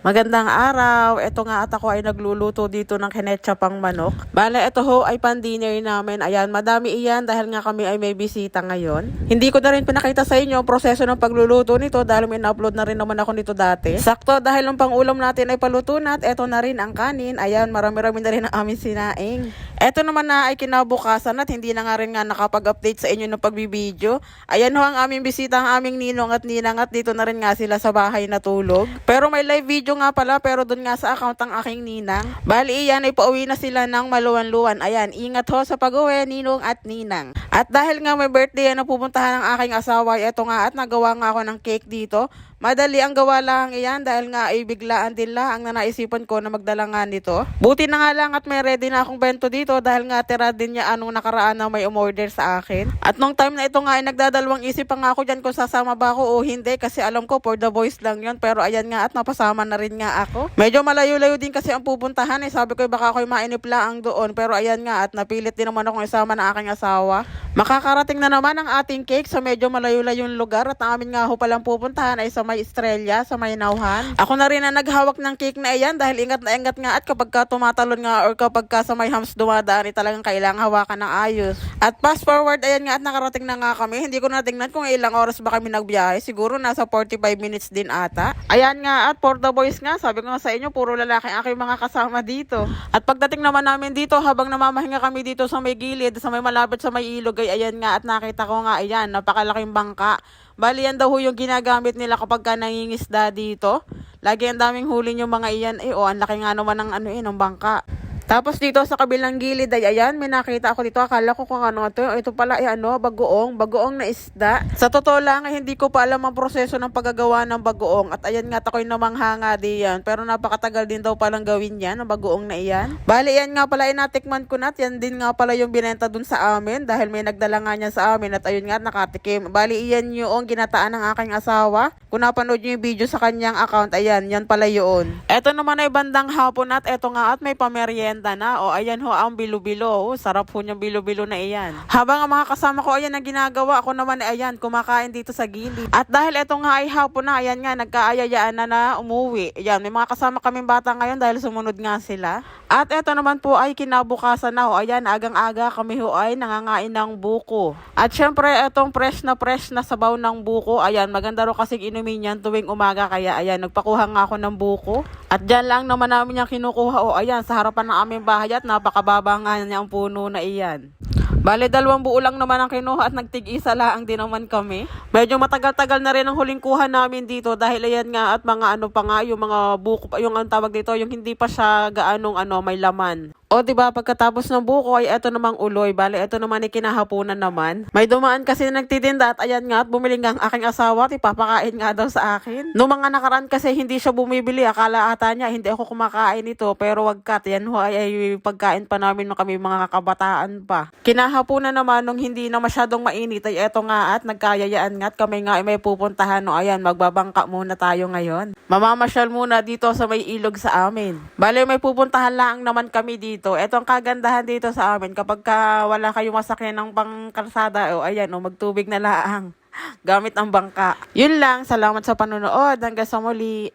Magandang araw. Ito nga at ako ay nagluluto dito ng kinetsapang manok. Bale, ito ho ay pan-dinner namin. Ayan, madami iyan dahil nga kami ay may bisita ngayon. Hindi ko na rin pinakita sa inyo ang proseso ng pagluluto nito dahil may na-upload na rin naman ako nito dati. Sakto dahil ang pangulam natin ay paluto na at ito na rin ang kanin. Ayan, marami-rami na rin ang aming sinaing. Ito naman na ay kinabukasan at hindi na nga rin nga nakapag-update sa inyo ng pagbibideo. Ayan ho ang aming bisita, ang aming ninong at ninang at dito na rin nga sila sa bahay natulog. Pero may live video nga pala pero doon nga sa account ang aking ninang. Bali iyan ay pauwi na sila ng maluwan-luwan. Ayan, ingat ho sa pag-uwi, ninong at ninang. At dahil nga may birthday na pupuntahan ng aking asawa, ito nga at nagawa nga ako ng cake dito. Madali ang gawa lang iyan dahil nga ay biglaan din lang ang nanaisipan ko na magdala nga nito. Buti na nga lang at may ready na akong bento dito dahil nga tira din niya anong nakaraan na may umorder sa akin. At nung time na ito nga ay nagdadalawang isip pa nga ako dyan kung sasama ba ako o hindi kasi alam ko for the boys lang yon pero ayan nga at napasama na rin nga ako. Medyo malayo-layo din kasi ang pupuntahan eh. Sabi ko baka ako'y mainip lang doon pero ayan nga at napilit din naman akong isama ng aking asawa. Makakarating na naman ang ating cake sa medyo malayo-layong lugar at ang amin nga ho palang pupuntahan ay sa may Estrella, sa may Nauhan. Ako na rin ang naghawak ng cake na iyan dahil ingat na ingat nga at kapag ka tumatalon nga or kapag ka sa may hams dumadaan ay talagang kailangan hawakan ng ayos. At fast forward, ayan nga at nakarating na nga kami. Hindi ko na tingnan kung ilang oras ba kami nagbiyahe. Siguro nasa 45 minutes din ata. Ayan nga at for the boys nga, sabi ko nga sa inyo, puro lalaki ang aking mga kasama dito. At pagdating naman namin dito, habang namamahinga kami dito sa may gilid, sa may malapit sa may ilog, ay ayan nga at nakita ko nga, ayan, napakalaking bangka. Bali yan daw ho yung ginagamit nila kapag ka nangingisda dito. Lagi ang daming huli yung mga iyan. Eh, oh, ang laki nga naman ng ano eh, ng bangka. Tapos dito sa kabilang gilid ay ayan, may nakita ako dito. Akala ko kung ano ito. Ito pala ay ano, bagoong. Bagoong na isda. Sa totoo lang, ay hindi ko pa alam ang proseso ng paggagawa ng bagoong. At ayan nga, ako'y namanghanga diyan. Pero napakatagal din daw palang gawin yan, ang bagoong na iyan. Bali, yan nga pala, inatikman ko na. at Yan din nga pala yung binenta dun sa amin. Dahil may nagdala nga niya sa amin. At ayun nga, nakatikim. Bali, iyan yung ginataan ng aking asawa. Kung napanood niyo yung video sa kanyang account, ayan, yan pala yun. Eto naman ay bandang hapon at eto nga at may pamerienda na. O ayan ho ang bilo-bilo. O, sarap ho yung bilo-bilo na iyan. Habang ang mga kasama ko ayan ang ginagawa, ako naman ay ayan, kumakain dito sa gilid. At dahil eto nga ay hapon na, ayan nga, nagkaayayaan na na umuwi. Ayan, may mga kasama kaming bata ngayon dahil sumunod nga sila. At eto naman po ay kinabukasan na ho. Ayan, agang-aga kami ho ay nangangain ng buko. At syempre, etong fresh na fresh na sabaw ng buko. Ayan, maganda ro kasing inumin yan tuwing umaga. Kaya ayan, nagpakuha nga ako ng buko. At dyan lang naman namin yung kinukuha. O ayan, sa harapan ng aming bahay at napakababa nga niya ang puno na iyan. Bale, dalawang buo lang naman ang kinuha at nagtig-isa lang din naman kami. Medyo matagal-tagal na rin ang huling kuha namin dito dahil ayan nga at mga ano pa nga, yung mga buko, yung ang tawag dito, yung hindi pa siya gaanong ano, may laman. O di ba pagkatapos ng buko ay eto namang uloy. Bale, eto naman ay kinahaponan naman. May dumaan kasi na nagtitinda at ayan nga at bumili nga ang aking asawa at ipapakain nga daw sa akin. Noong mga nakaraan kasi hindi siya bumibili. Akala ata niya hindi ako kumakain ito. Pero wag kat, yan ho ay, ay pagkain pa namin nung kami mga kakabataan pa. Kinahaponan naman nung hindi na masyadong mainit ay eto nga at nagkayayaan nga at kami nga ay may pupuntahan. No, ayan, magbabangka muna tayo ngayon. Mamamasyal muna dito sa may ilog sa amin. Bale, may pupuntahan lang naman kami dito. Ito ang kagandahan dito sa amin. Kapag ka wala kayong masakyan ng pangkalsada, o ayan, o magtubig na laang. Gamit ang bangka. Yun lang. Salamat sa panonood. Hanggang sa muli.